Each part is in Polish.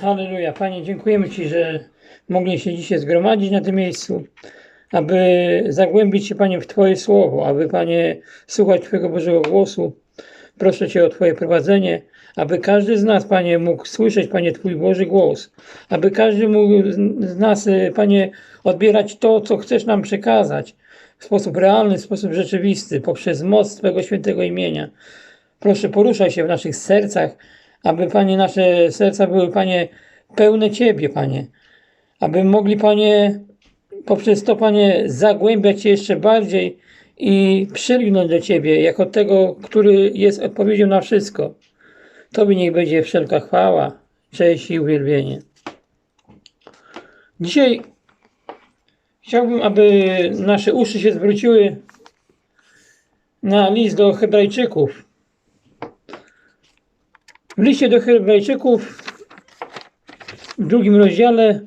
Halleluja. Panie, dziękujemy Ci, że mogli się dzisiaj zgromadzić na tym miejscu, aby zagłębić się, Panie, w Twoje słowo, aby, Panie, słuchać Twojego Bożego głosu. Proszę Cię o Twoje prowadzenie, aby każdy z nas, Panie, mógł słyszeć, Panie, Twój Boży głos, aby każdy mógł z- nas, e, Panie, odbierać to, co chcesz nam przekazać w sposób realny, w sposób rzeczywisty, poprzez moc Twojego świętego imienia. Proszę, poruszaj się w naszych sercach, aby, Panie, nasze serca były, Panie, pełne Ciebie, Panie. Aby mogli, Panie, poprzez to, Panie, zagłębiać się jeszcze bardziej i przylgnąć do Ciebie, jako tego, który jest odpowiedzią na wszystko. Tobie niech będzie wszelka chwała, cześć i uwielbienie. Dzisiaj chciałbym, aby nasze uszy się zwróciły na list do Hebrajczyków. W liście do Hebrajczyków w drugim rozdziale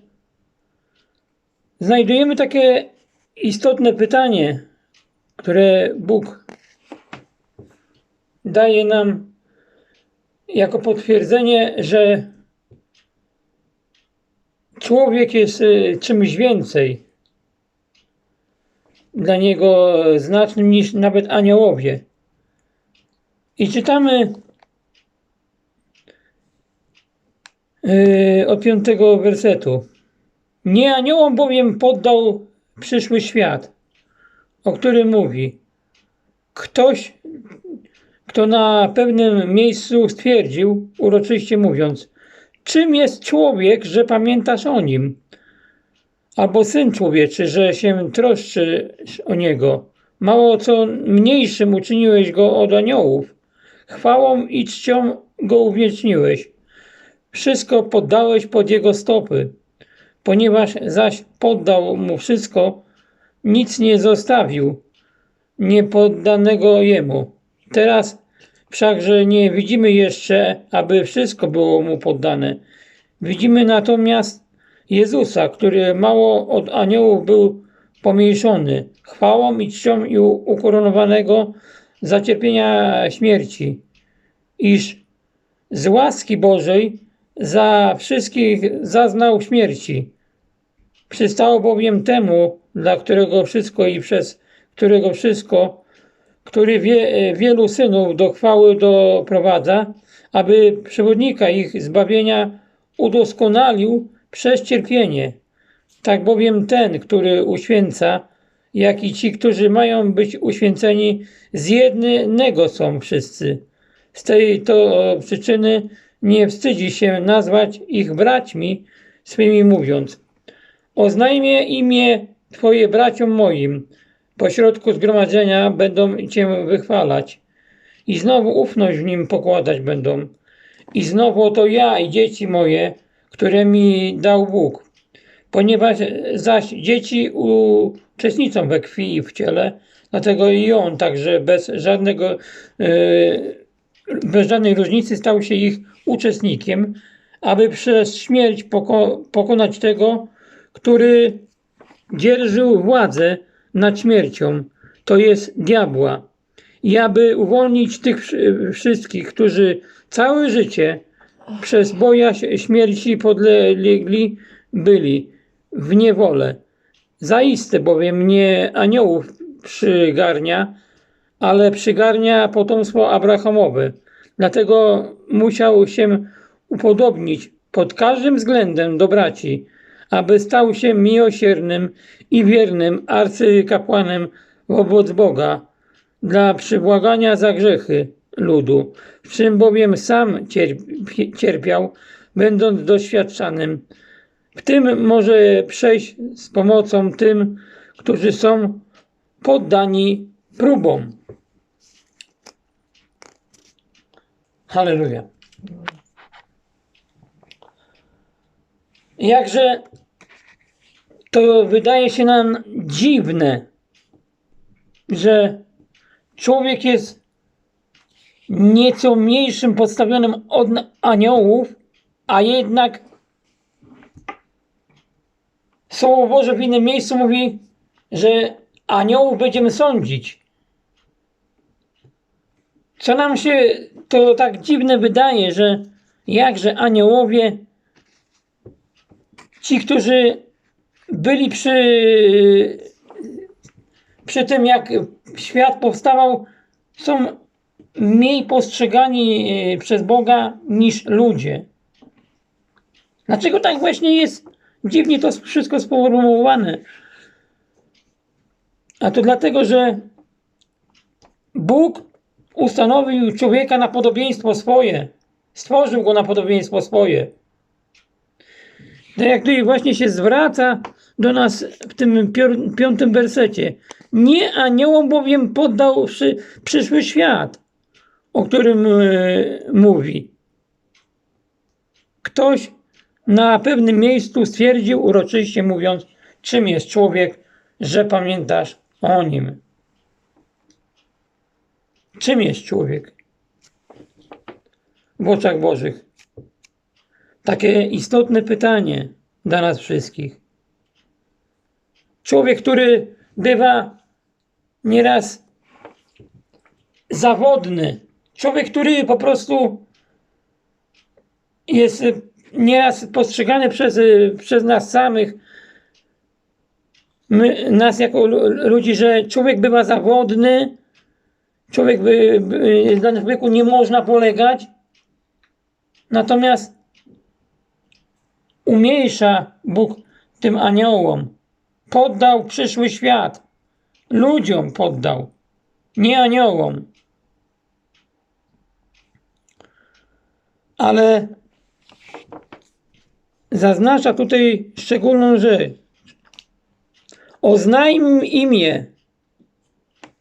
znajdujemy takie istotne pytanie, które Bóg daje nam jako potwierdzenie, że człowiek jest y, czymś więcej dla niego znacznym niż nawet aniołowie. I czytamy Yy, od piątego wersetu. Nie aniołom bowiem poddał przyszły świat, o którym mówi. Ktoś, kto na pewnym miejscu stwierdził, uroczyście mówiąc, czym jest człowiek, że pamiętasz o nim? Albo syn człowieczy, że się troszczysz o niego. Mało co mniejszym uczyniłeś go od aniołów. Chwałą i czcią go uwieczniłeś wszystko poddałeś pod jego stopy. Ponieważ zaś poddał mu wszystko, nic nie zostawił niepoddanego jemu. Teraz wszakże nie widzimy jeszcze, aby wszystko było mu poddane. Widzimy natomiast Jezusa, który mało od aniołów był pomniejszony, chwałą i czcią i ukoronowanego za cierpienia śmierci, iż z łaski Bożej za wszystkich zaznał śmierci. Przystało bowiem temu, dla którego wszystko i przez którego wszystko, który wie, wielu synów do chwały doprowadza, aby przewodnika ich zbawienia udoskonalił przez cierpienie. Tak bowiem ten, który uświęca, jak i ci, którzy mają być uświęceni, z jednego są wszyscy. Z tej to przyczyny nie wstydzi się nazwać ich braćmi swymi mówiąc Oznajmię imię Twoje braciom moim, pośrodku zgromadzenia będą Cię wychwalać i znowu ufność w nim pokładać będą. I znowu oto ja i dzieci moje, które mi dał Bóg. Ponieważ zaś dzieci uczestniczą we krwi i w ciele, dlatego i on także bez żadnego yy, bez żadnej różnicy stał się ich uczestnikiem, aby przez śmierć poko- pokonać tego, który dzierżył władzę nad śmiercią, to jest diabła, i aby uwolnić tych wszy- wszystkich, którzy całe życie przez bojaźń śmierci podlegli byli w niewolę. Zaiste bowiem nie aniołów przygarnia, ale przygarnia potomstwo Abrahamowe. Dlatego musiał się upodobnić pod każdym względem do braci, aby stał się miłosiernym i wiernym arcykapłanem wobec Boga dla przybłagania za grzechy ludu, w czym bowiem sam cierpi- cierpiał, będąc doświadczanym. W tym może przejść z pomocą tym, którzy są poddani próbom. Halleluja. Jakże to wydaje się nam dziwne, że człowiek jest nieco mniejszym podstawionym od aniołów, a jednak Słowo Boże w innym miejscu mówi, że aniołów będziemy sądzić. Co nam się to tak dziwne wydaje, że jakże aniołowie ci, którzy byli przy, przy tym, jak świat powstawał, są mniej postrzegani e, przez Boga niż ludzie. Dlaczego tak właśnie jest dziwnie to wszystko sformułowane? A to dlatego, że Bóg ustanowił człowieka na podobieństwo swoje. Stworzył go na podobieństwo swoje. Tak jak tutaj właśnie się zwraca do nas w tym piątym wersecie. Nie aniołom bowiem poddał przy, przyszły świat, o którym e, mówi. Ktoś na pewnym miejscu stwierdził uroczyście mówiąc, czym jest człowiek, że pamiętasz o nim. Czym jest człowiek w oczach Bożych? Takie istotne pytanie dla nas wszystkich. Człowiek, który bywa nieraz zawodny, człowiek, który po prostu jest nieraz postrzegany przez, przez nas samych, my, nas jako lu- ludzi, że człowiek bywa zawodny, człowiek by, by, w danym wieku nie można polegać, natomiast umniejsza Bóg tym aniołom. Poddał przyszły świat. Ludziom poddał, nie aniołom. Ale zaznacza tutaj szczególną rzecz. Oznajm imię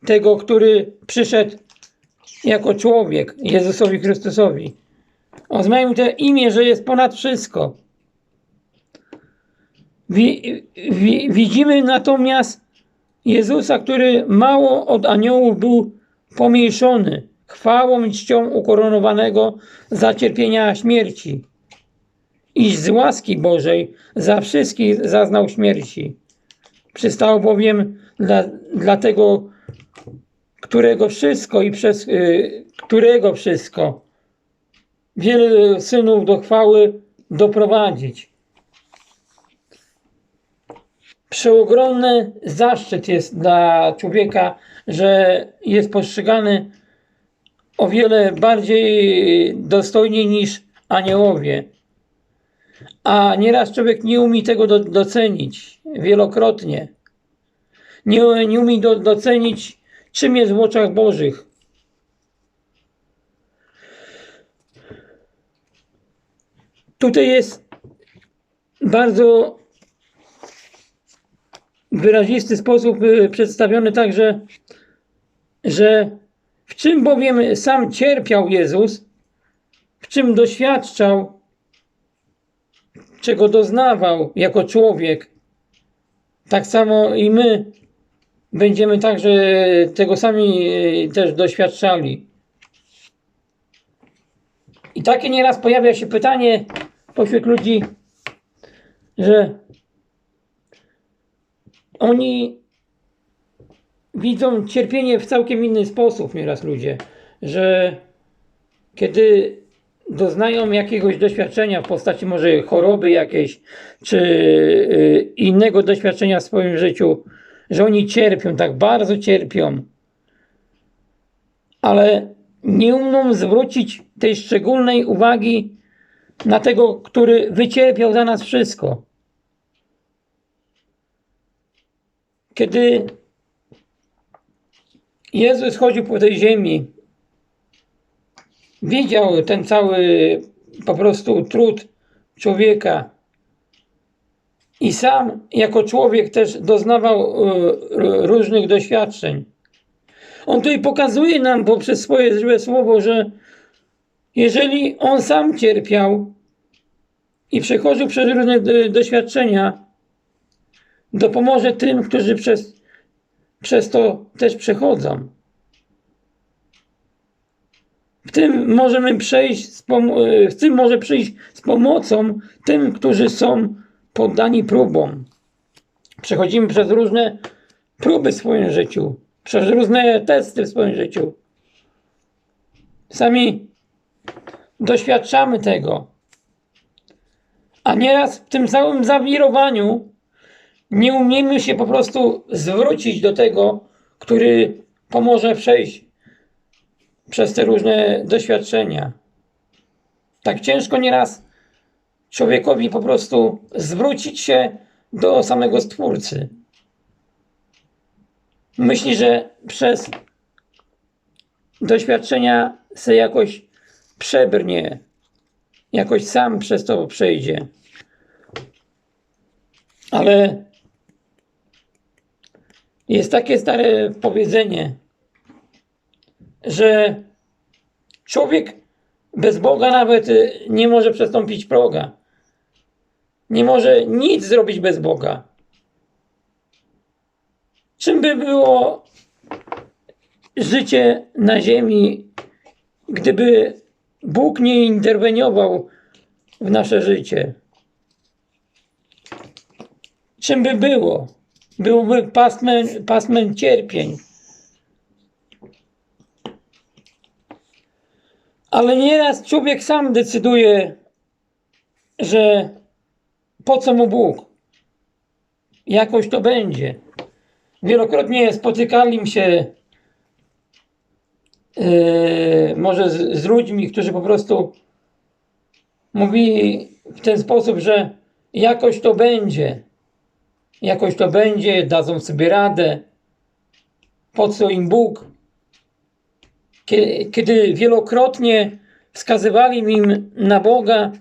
tego, który przyszedł jako człowiek Jezusowi Chrystusowi. Oznajm to imię, że jest ponad wszystko. Wi, wi, widzimy natomiast Jezusa, który mało od aniołów był pomniejszony, chwałą i czcią ukoronowanego za cierpienia śmierci. Iż z łaski Bożej za wszystkich zaznał śmierci. Przystało bowiem dla, dla tego, którego wszystko i przez y, którego wszystko wiele synów do chwały doprowadzić. Przeogromny zaszczyt jest dla człowieka, że jest postrzegany o wiele bardziej dostojnie niż aniołowie. A nieraz człowiek nie umie tego do, docenić wielokrotnie. Nie, nie umie do, docenić, czym jest w oczach Bożych. Tutaj jest bardzo wyrazisty sposób y, przedstawiony także, że w czym bowiem sam cierpiał Jezus, w czym doświadczał, czego doznawał jako człowiek, tak samo i my będziemy także tego sami y, też doświadczali. I takie nieraz pojawia się pytanie pośród ludzi, że oni widzą cierpienie w całkiem inny sposób nieraz ludzie, że kiedy doznają jakiegoś doświadczenia w postaci może choroby jakiejś, czy y, innego doświadczenia w swoim życiu, że oni cierpią, tak bardzo cierpią, ale nie umą zwrócić tej szczególnej uwagi na tego, który wycierpiał za nas wszystko. Kiedy Jezus chodził po tej ziemi, widział ten cały po prostu trud człowieka i sam jako człowiek też doznawał e, różnych doświadczeń. On tutaj pokazuje nam poprzez swoje złe słowo, że jeżeli on sam cierpiał i przechodził przez różne e, doświadczenia, dopomoże tym, którzy przez, przez to też przechodzą. W tym możemy przejść, z e, w tym może przyjść z pomocą tym, którzy są poddani próbom. Przechodzimy przez różne próby w swoim życiu, przez różne testy w swoim życiu. Sami doświadczamy tego. A nieraz w tym całym zawirowaniu nie umiemy się po prostu zwrócić do tego, który pomoże przejść przez te różne doświadczenia. Tak ciężko nieraz człowiekowi po prostu zwrócić się do samego Stwórcy. Myśli, że przez doświadczenia se jakoś przebrnie, jakoś sam przez to przejdzie. Ale jest takie stare powiedzenie, że człowiek bez Boga nawet y, nie może przestąpić proga. Nie może nic zrobić bez Boga. Czym by było życie na ziemi, gdyby Bóg nie interweniował w nasze życie? Czym by było? Byłby pasmem, pasmem cierpień. Ale nieraz człowiek sam decyduje, że po co mu Bóg? Jakoś to będzie. Wielokrotnie spotykali się yy, może z, z ludźmi, którzy po prostu mówili w ten sposób, że jakoś to będzie. Jakoś to będzie, dadzą sobie radę. Po co im Bóg? Kiedy, wielokrotnie wskazywali im na Boga,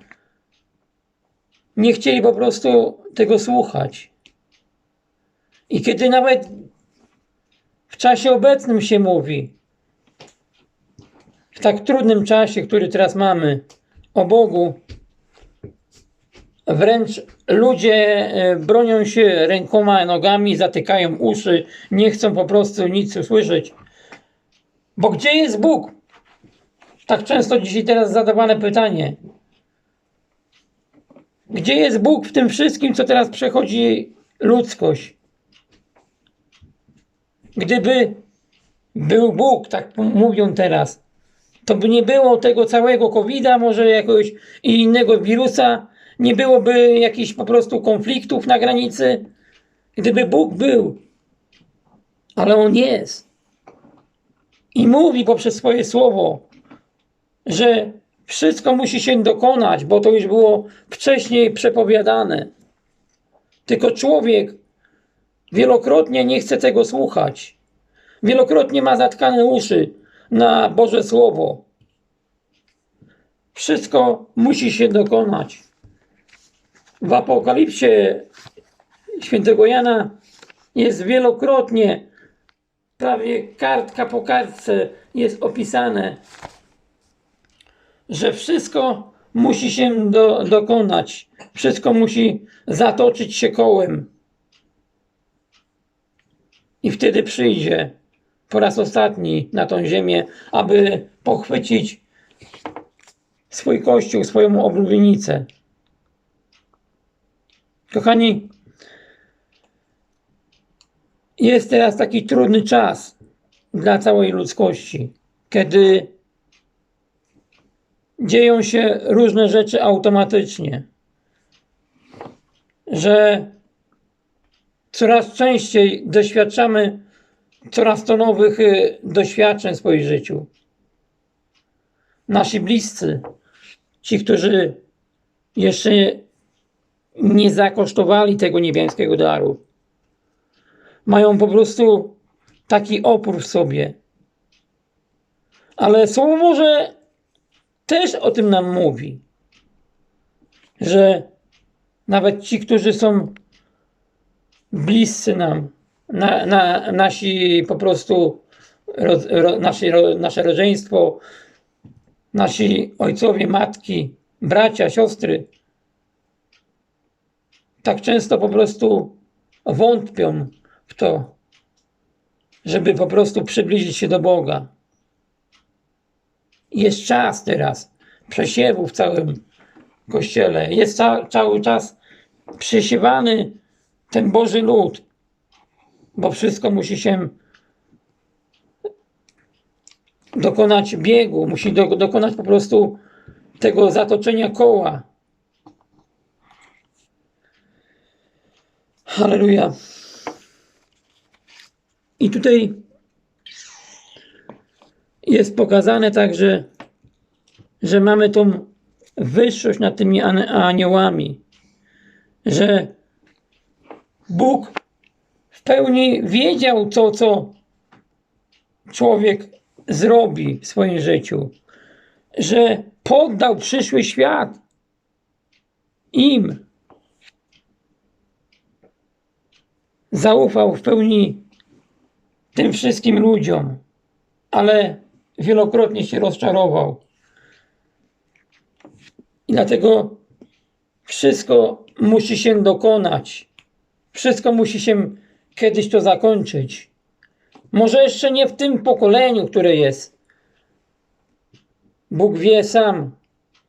nie chcieli po prostu tego słuchać. I kiedy nawet w czasie obecnym się mówi, w tak trudnym czasie, który teraz mamy, o Bogu, wręcz ludzie e, bronią się rękoma, nogami, zatykają uszy, nie chcą po prostu nic usłyszeć. Bo gdzie jest Bóg? Tak często dzisiaj teraz zadawane pytanie. Gdzie jest Bóg w tym wszystkim, co teraz przechodzi ludzkość? Gdyby był Bóg, tak mówią teraz, to by nie było tego całego COVID-a, może jakiegoś innego wirusa, nie byłoby jakichś po prostu konfliktów na granicy. Gdyby Bóg był, ale On jest i mówi poprzez swoje słowo, że wszystko musi się dokonać, bo to już było wcześniej przepowiadane. Tylko człowiek wielokrotnie nie chce tego słuchać. Wielokrotnie ma zatkane uszy na Boże Słowo. Wszystko musi się dokonać. W Apokalipsie świętego Jana jest wielokrotnie, prawie kartka po kartce jest opisane, że wszystko musi się do, dokonać. Wszystko musi zatoczyć się kołem. I wtedy przyjdzie po raz ostatni na tą ziemię, aby pochwycić swój kościół, swoją oblubienicę. Kochani, jest teraz taki trudny czas dla całej ludzkości, kiedy dzieją się różne rzeczy automatycznie, że coraz częściej doświadczamy coraz to nowych y, doświadczeń w swoim życiu. Nasi bliscy, ci, którzy jeszcze nie zakosztowali tego niebiańskiego daru, mają po prostu taki opór w sobie. Ale Słowo może też o tym nam mówi, że nawet ci, którzy są bliscy nam, na, na, nasi po prostu, ro, ro, nasi, ro, nasze rodzeństwo, nasi ojcowie, matki, bracia, siostry, tak często po prostu wątpią w to, żeby po prostu przybliżyć się do Boga. Jest czas teraz przesiewu w całym kościele. Jest ca cały czas przesiewany ten Boży lud, bo wszystko musi się dokonać biegu, musi do dokonać po prostu tego zatoczenia koła. Halleluja. I tutaj jest pokazane także, że mamy tą wyższość nad tymi aniołami, że Bóg w pełni wiedział to, co człowiek zrobi w swoim życiu, że poddał przyszły świat im. Zaufał w pełni tym wszystkim ludziom, ale wielokrotnie się rozczarował. I dlatego wszystko musi się dokonać. Wszystko musi się kiedyś to zakończyć. Może jeszcze nie w tym pokoleniu, które jest. Bóg wie sam,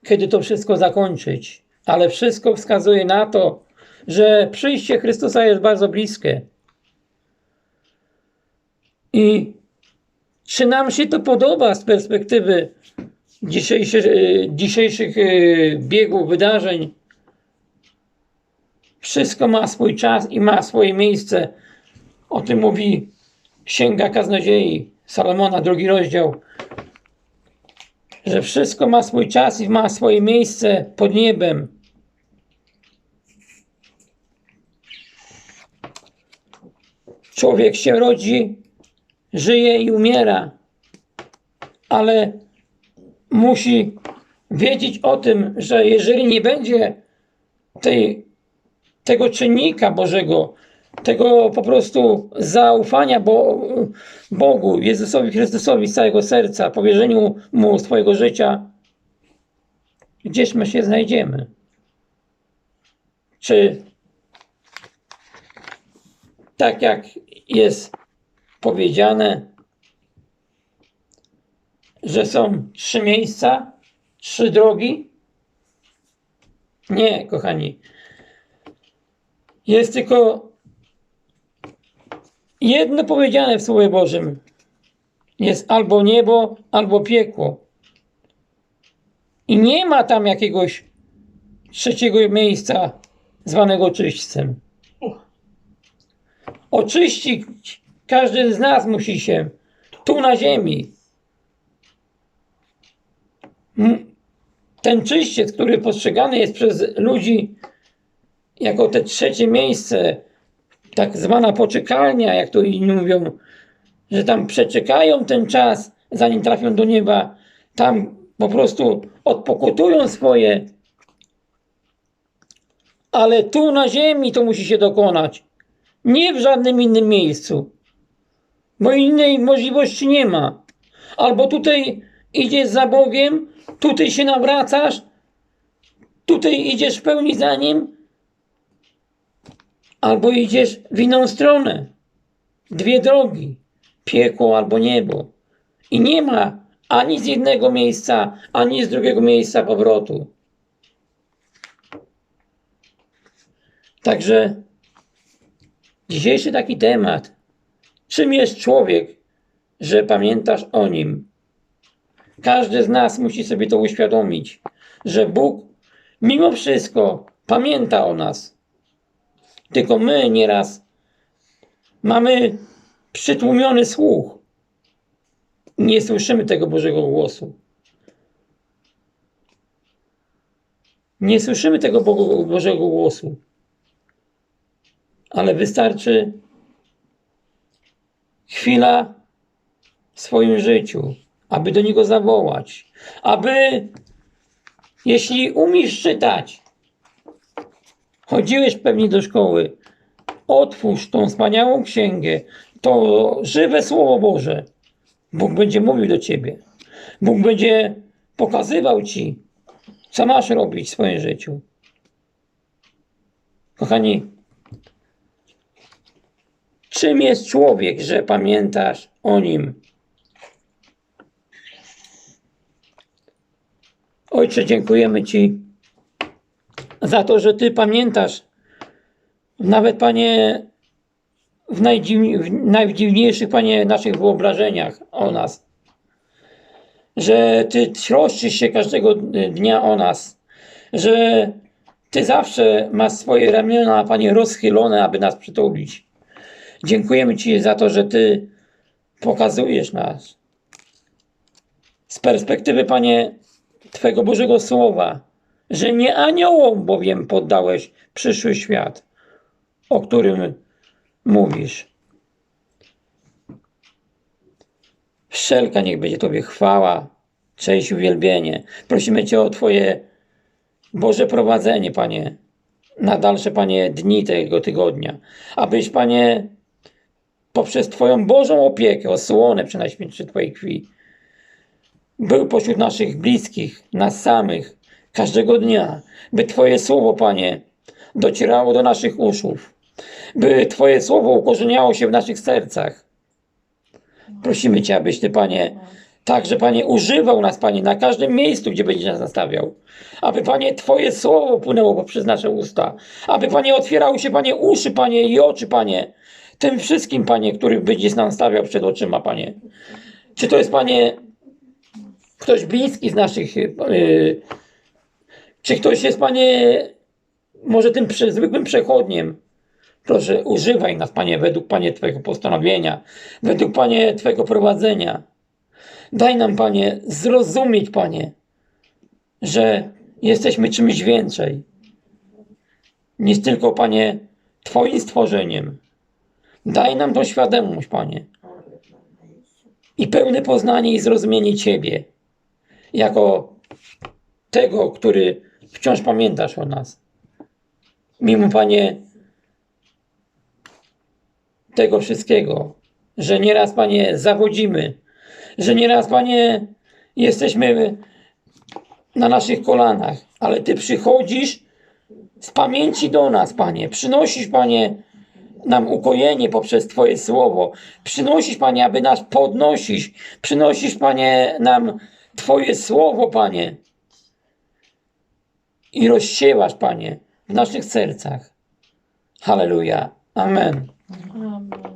kiedy to wszystko zakończyć, ale wszystko wskazuje na to, że przyjście Chrystusa jest bardzo bliskie. I czy nam się to podoba z perspektywy dzisiejszych, e, dzisiejszych e, biegów wydarzeń? Wszystko ma swój czas i ma swoje miejsce. O tym mówi Księga Kaznodziei Salomona, drugi rozdział. Że wszystko ma swój czas i ma swoje miejsce pod niebem. Człowiek się rodzi, żyje i umiera, ale musi wiedzieć o tym, że jeżeli nie będzie tej, tego czynnika Bożego, tego po prostu zaufania Bo, Bogu, Jezusowi Chrystusowi z całego serca, powierzeniu Mu swojego życia, gdzież my się znajdziemy? Czy tak jak jest powiedziane, że są trzy miejsca, trzy drogi? Nie, kochani. Jest tylko jedno powiedziane w Słowie Bożym. Jest albo niebo, albo piekło. I nie ma tam jakiegoś trzeciego miejsca zwanego czyśćcem. Oczyścić każdy z nas musi się tu na ziemi. Ten czyściec, który postrzegany jest przez ludzi jako te trzecie miejsce, tak zwana poczekalnia, jak to inni mówią, że tam przeczekają ten czas, zanim trafią do nieba, tam po prostu odpokutują swoje, ale tu na ziemi to musi się dokonać, nie w żadnym innym miejscu, bo innej możliwości nie ma. Albo tutaj idziesz za Bogiem, tutaj się nawracasz, tutaj idziesz w pełni za Nim, albo idziesz w inną stronę. Dwie drogi, piekło albo niebo. I nie ma ani z jednego miejsca, ani z drugiego miejsca powrotu. Także dzisiejszy taki temat. Czym jest człowiek, że pamiętasz o nim? Każdy z nas musi sobie to uświadomić, że Bóg mimo wszystko pamięta o nas. Tylko my nieraz mamy przytłumiony słuch. Nie słyszymy tego Bożego głosu. Nie słyszymy tego Bo- Bożego głosu. Ale wystarczy chwila w swoim życiu, aby do Niego zawołać. Aby, jeśli umiesz czytać, chodziłeś pewnie do szkoły, otwórz tą wspaniałą księgę, to żywe Słowo Boże. Bóg będzie mówił do Ciebie. Bóg będzie pokazywał Ci, co masz robić w swoim życiu. Kochani, czym jest człowiek, że pamiętasz o nim? Ojcze, dziękujemy Ci za to, że Ty pamiętasz, nawet Panie, w, w najdziwniejszych, Panie, naszych wyobrażeniach o nas. Że Ty troszczysz się każdego dnia o nas, że Ty zawsze masz swoje ramiona, Panie, rozchylone, aby nas przytulić. Dziękujemy Ci za to, że Ty pokazujesz nas z perspektywy, Panie, Twego Bożego Słowa, że nie aniołom bowiem poddałeś przyszły świat, o którym mówisz. Wszelka niech będzie Tobie chwała, cześć, uwielbienie. Prosimy Cię o Twoje Boże prowadzenie, Panie, na dalsze, Panie, dni tego tygodnia. Abyś, Panie, poprzez Twoją Bożą opiekę, osłonę przy Najświętszej Twojej krwi, był pośród naszych bliskich, nas samych, każdego dnia, by Twoje słowo, Panie, docierało do naszych uszów, by Twoje słowo ukorzeniało się w naszych sercach. Prosimy Cię, abyś Ty, Panie, także, Panie, używał nas, Panie, na każdym miejscu, gdzie będziesz nas nastawiał. Aby, Panie, Twoje słowo płynęło poprzez nasze usta. Aby, Panie, otwierały się, Panie, uszy, Panie, i oczy, Panie. Tym wszystkim, Panie, których będziesz nam stawiał przed oczyma, Panie. Czy to jest, Panie, ktoś bliski z naszych... Yy, czy ktoś jest, Panie, może tym prze, zwykłym przechodniem? Proszę, używaj nas, Panie, według, Panie, Twojego postanowienia, według, Panie, Twojego prowadzenia. Daj nam, Panie, zrozumieć, Panie, że jesteśmy czymś więcej niż tylko, Panie, Twoim stworzeniem. Daj nam tą świadomość, Panie, i pełne poznanie i zrozumienie Ciebie, jako tego, który wciąż pamiętasz o nas. Mimo, Panie, tego wszystkiego, że nieraz, Panie, zawodzimy, że nieraz, Panie, jesteśmy na naszych kolanach, ale Ty przychodzisz z pamięci do nas, Panie. Przynosisz, Panie, nam ukojenie poprzez Twoje słowo. Przynosisz, Panie, aby nas podnosić. Przynosisz, Panie, nam Twoje słowo, Panie. I rozsiewasz, Panie, w naszych sercach. Halleluja. Amen. Amen.